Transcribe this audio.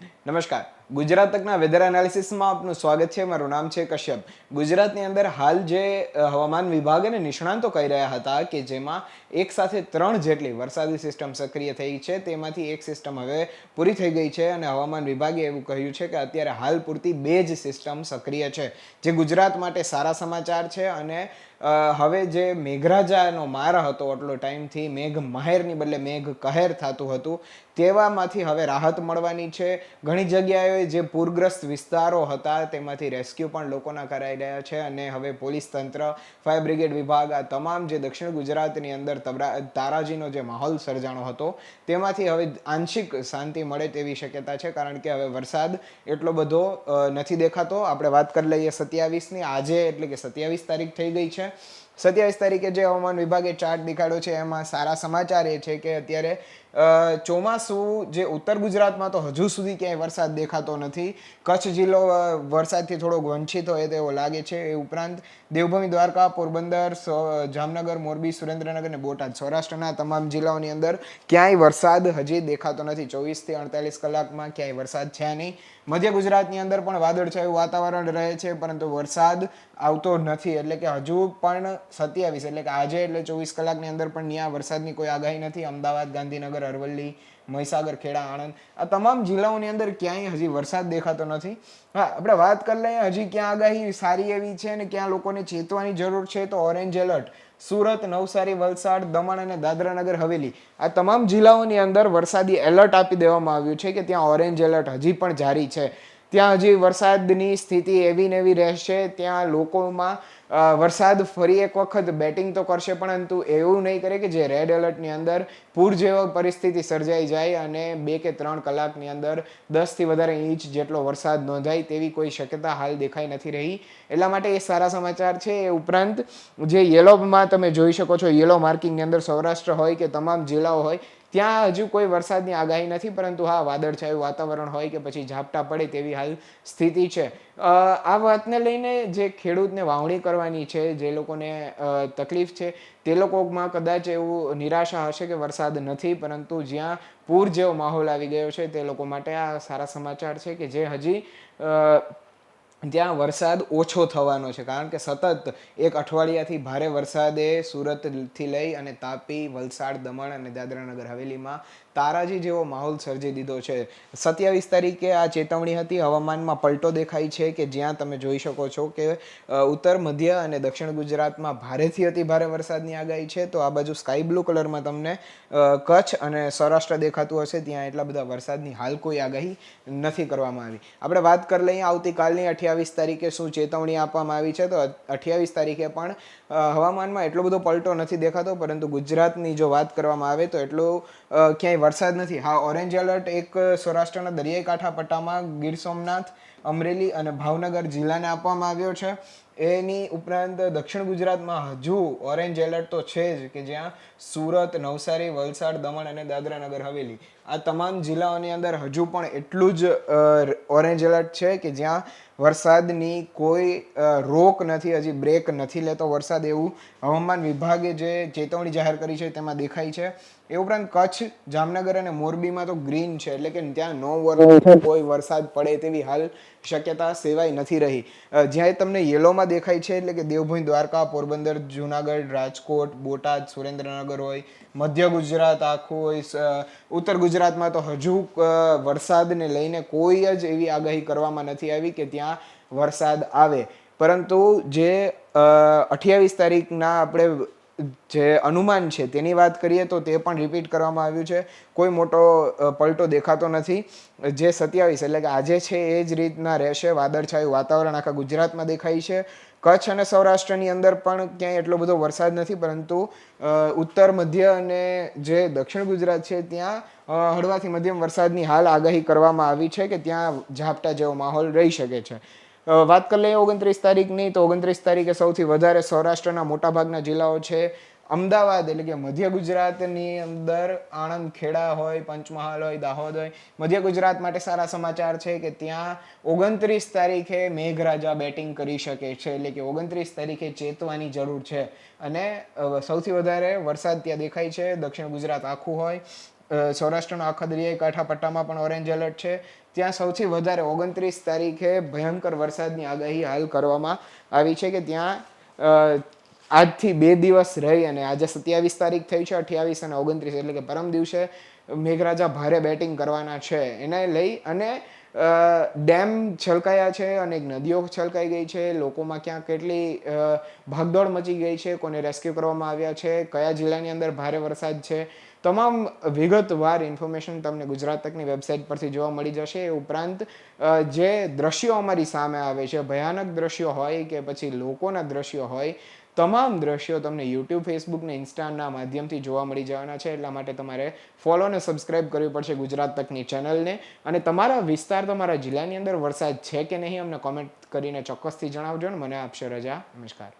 Yeah. નમસ્કાર. Gujarat તકના weather એનાલિસિસમાં આપનું સ્વાગત છે. મારું નામ છે કશ્યપ. ગુજરાતની અંદર હાલ જે હવામાન વિભાગ અને નિષ્ણાંતો કહી રહ્યા હતા કે જેમાં એક સાથે ત્રણ જેટલી વરસાદી સિસ્ટમ સક્રિય થઈ છે, તેમાંથી એક સિસ્ટમ હવે પૂરી થઈ ગઈ છે અને હવામાન વિભાગે એવું કહ્યું છે કે અત્યારે હાલ પૂરતી બે જ સિસ્ટમ સક્રિય છે, જે ગુજરાત માટે સારા સમાચાર છે અને હવે જે મેઘરાજાનો માર હતો આટલો ટાઈમથી, મેઘ માહેરની બદલે મેઘ કહેર થતું હતું, તેવામાંથી હવે રાહત મળવાની છે. ઘણી જગ્યાએ જે પૂરગ્રસ્ત વિસ્તારો હતા, તેમાંથી રેસ્ક્યુ પણ લોકોના કરાઈ રહ્યા છે અને હવે પોલીસ તંત્ર ફાયર બ્રિગેડ વિભાગ, આ તમામ જે દક્ષિણ ગુજરાતની અંદર તબરા- તારાજીનો જે માહોલ સર્જાણો હતો, તેમાંથી હવે આંશિક શાંતિ મળે તેવી શક્યતા છે, કારણ કે હવે વરસાદ એટલો બધો નથી દેખાતો. આપણે વાત કરી લઈએ સત્યાવીસની. આજે એટલે કે સત્યાવીસ તારીખ થઈ ગઈ છે. સત્યાવીસ તારીખે જે હવામાન વિભાગે ચાર્ટ દેખાડ્યો છે, એમાં સારા સમાચાર એ છે કે અત્યારે ચોમાસું જે ઉત્તર ગુજરાતમાં તો હજુ સુધી ક્યાંય વરસાદ દેખાતો નથી. કચ્છ જિલ્લો વરસાદથી થોડો વંચિત હોય તેવો લાગે છે. એ ઉપરાંત દેવભૂમિ, દ્વારકા, પોરબંદર જામનગર, મોરબી, સુરેન્દ્રનગર અને બોટાદ. સૌરાષ્ટ્રના તમામ જિલ્લાઓની અંદર ક્યાંય વરસાદ હજી દેખાતો નથી. ચોવીસથી અડતાલીસ કલાકમાં ક્યાંય વરસાદ છે નહીં. મધ્ય ગુજરાતની અંદર પણ વાદળછાયું વાતાવરણ રહે છે, પરંતુ વરસાદ આવતો નથી. એટલે કે હજુ પણ સત્યાવીસ એટલે કે આજે એટલે ચોવીસ કલાકની અંદર પણ ત્યાં વરસાદની કોઈ આગાહી નથી. અમદાવાદ, ગાંધીનગર, અરવલ્લી, મહીસાગર, ખેડા, આણંદ, આ તમામ જિલ્લાઓની અંદર ક્યાંય હજી વરસાદ દેખાતો નથી. હા, આપણે વાત કરી લઈએ, હજી ક્યાં આગાહી સારી એવી છે અને ક્યાં લોકોને ચેતવાની જરૂર છે, તો ઓરેન્જ એલર્ટ, સુરત, નવસારી, વલસાડ, દમણ અને દાદરા નગર હવેલી. આ તમામ જિલ્લાઓની અંદર વરસાદી એલર્ટ આપી દેવામાં આવ્યું છે કે ત્યાં ઓરેન્જ એલર્ટ હજી પણ જારી છે. ત્યાં હજી વરસાદની સ્થિતિ એવી ને એવી રહેશે, ત્યાં લોકોમાં વરસાદ ફરી એક વખત બેટિંગ તો કરશે, પરંતુ એવું નહીં કરે કે જે રેડ એલર્ટની અંદર પૂર જેવો પરિસ્થિતિ સર્જાઈ જાય અને બે કે ત્રણ કલાકની અંદર દસથી વધારે ઇંચ જેટલો વરસાદ નોંધાય તેવી કોઈ શક્યતા હાલ દેખાઈ નથી રહી. એટલા માટે એ સારા સમાચાર છે. એ ઉપરાંત જે યલોમાં તમે જોઈ શકો છો યલો માર્કિંગની અંદર સૌરાષ્ટ્ર હોય કે તમામ જિલ્લાઓ હોય ત્યાં હજુ કોઈ વરસાદની આગાહી નથી, પરંતુ હા, વાદળછાયું વાતાવરણ હોય કે પછી ઝાપટા પડે તેવી હાલ સ્થિતિ છે. આ વાતને લઈને જે ખેડૂતને વાવણી કરવાની છે, જે લોકોને તકલીફ છે, તે લોકોમાં કદાચ એવું નિરાશા હશે કે વરસાદ નથી, પરંતુ જ્યાં પૂર જેવો માહોલ આવી ગયો છે, તે લોકો માટે આ સારા સમાચાર છે કે જે હજી ત્યાં વરસાદ ઓછો થવાનો છે. કારણ કે સતત એક અઠવાડિયાથી ભારે વરસાદે સુરતથી લઈ અને તાપી, વલસાડ, દમણ અને દાદરાનગર હવેલીમાં તારાજી જેવો માહોલ સર્જી દીધો છે. સત્યાવીસ તારીખે આ ચેતવણી હતી. હવામાનમાં પલટો દેખાય છે કે જ્યાં તમે જોઈ શકો છો કે ઉત્તર, મધ્ય અને દક્ષિણ ગુજરાતમાં ભારેથી અતિ ભારે વરસાદની આગાહી છે. તો આ બાજુ સ્કાય બ્લુ કલરમાં તમને કચ્છ અને સૌરાષ્ટ્ર દેખાતું હશે. ત્યાં એટલા બધા વરસાદની હાલ કોઈ આગાહી નથી કરવામાં આવી. આપણે વાત કરી લઈએ આવતીકાલની અઠ્યાવીસ તારીખે શું ચેતવણી આપવામાં આવી છે. તો અઠ્યાવીસ તારીખે પણ હવામાનમાં એટલો બધો પલટો નથી દેખાતો. પરંતુ ગુજરાતની જો વાત કરવામાં આવે તો એટલો ક્યાંય વરસાદ નથી. હા ઓરેન્જ એલર્ટ એક સૌરાષ્ટ્રના દરિયાઈ કાંઠા પટ્ટામાં ગીર સોમનાથ, અમરેલી અને ભાવનગર જિલ્લાને આપવામાં આવ્યો છે. એની ઉપરાંત દક્ષિણ ગુજરાતમાં હજુ ઓરેન્જ એલર્ટ તો છે જ કે જ્યાં સુરત, નવસારી, વલસાડ, દમણ અને દાદરા નગર હવેલી. આ તમામ જિલ્લાઓની અંદર હજુ પણ એટલું જ ઓરેન્જ એલર્ટ છે કે જ્યાં વરસાદની કોઈ રોક નથી, હજી બ્રેક નથી લેતો વરસાદ એવું હવામાન વિભાગે જે ચેતવણી જાહેર કરી છે તેમાં દેખાય છે. એ ઉપરાંત કચ્છ, જામનગર અને મોરબીમાં તો ગ્રીન છે, એટલે કે ત્યાં નો વોર્નિંગ કોઈ વરસાદ પડે તેવી હાલ શક્યતા સેવાય નથી રહી. જ્યાં તમને યેલોમાં દેખાય છે એટલે કે દેવભૂમિ, દ્વારકા, પોરબંદર, જુનાગઢ, રાજકોટ, બોટાદ, સુરેન્દ્રનગર હોય, મધ્ય ગુજરાત આખું હોય ઉત્તર ગુજરાતમાં તો હજુ વરસાદને લઈને કોઈ જ એવી આગાહી કરવામાં નથી આવી કે ત્યાં વરસાદ આવે. પરંતુ જે અઠ્યાવીસ તારીખના આપણે જે અનુમાન છે તેની વાત કરીએ તો તે પણ રિપીટ કરવામાં આવ્યું છે. કોઈ મોટો પલટો દેખાતો નથી. જે સત્યાવીસ એટલે કે આજે છે એ જ રીતના રહેશે. વાદળછાયું વાતાવરણ આખા ગુજરાતમાં દેખાય છે. કચ્છ અને સૌરાષ્ટ્રની અંદર પણ ક્યાંય એટલો બધો વરસાદ નથી, પરંતુ ઉત્તર, મધ્ય અને જે દક્ષિણ ગુજરાત છે ત્યાં હળવાથી મધ્યમ વરસાદની હાલ આગાહી કરવામાં આવી છે કે ત્યાં ઝાપટા જેવો માહોલ રહી શકે છે. વાત કરી લઈએ ઓગણત્રીસ તારીખની, તો ઓગણત્રીસ તારીખે સૌથી વધારે સૌરાષ્ટ્રના મોટાભાગના જિલ્લાઓ છે. અમદાવાદ એટલે કે મધ્ય ગુજરાતની અંદર આણંદ ખેડા હોય, પંચમહાલ હોય, દાહોદ હોય. મધ્ય ગુજરાત માટે સારા સમાચાર છે કે ત્યાં ઓગણત્રીસ તારીખે મેઘરાજા બેટિંગ કરી શકે છે. એટલે કે ઓગણત્રીસ તારીખે ચેતવાની જરૂર છે. અને સૌથી વધારે વરસાદ ત્યાં દેખાય છે. દક્ષિણ ગુજરાત આખું હોય. સૌરાષ્ટ્રનો આખા દરિયાઈ કાંઠા પટ્ટામાં પણ ઓરેન્જ એલર્ટ છે. ત્યાં સૌથી વધારે ઓગણત્રીસ તારીખે ભયંકર વરસાદની આગાહી હાલ કરવામાં આવી છે કે ત્યાં આજથી બે દિવસ રહી અને આજે સત્યાવીસ તારીખ થઈ છે, અઠ્યાવીસ અને ઓગણત્રીસ એટલે કે પરમ દિવસે મેઘરાજા ભારે બેટિંગ કરવાના છે. એને લઈ અને ડેમ છલકાયા છે, અનેક નદીઓ છલકાઈ ગઈ છે, લોકોમાં ક્યાં કેટલી ભાગદોડ મચી ગઈ છે, કોને રેસ્ક્યુ કરવામાં આવ્યા છે, કયા જિલ્લાની અંદર ભારે વરસાદ છે તમામ વિગતવાર ઇન્ફોર્મેશન તમને ગુજરાત તકની વેબસાઇટ પરથી જોવા મળી જશે. એ ઉપરાંત જે દ્રશ્યો અમારી સામે આવે છે, ભયાનક દ્રશ્યો હોય કે પછી લોકોના દ્રશ્યો હોય, તમામ દ્રશ્યો તમને યુટ્યુબ ફેસબુક ને ઇન્સ્ટાના માધ્યમથી જોવા મળી જવાના છે. એટલા માટે તમારે ફોલો અને સબસ્ક્રાઇબ કરવી પડશે ગુજરાત તકની ચેનલને અને તમારા વિસ્તાર તમારા જિલ્લાની અંદર વરસાદ છે કે નહીં, અમને કોમેન્ટ કરીને ચોક્કસથી જણાવજો ને. મને આપશે રજા. નમસ્કાર.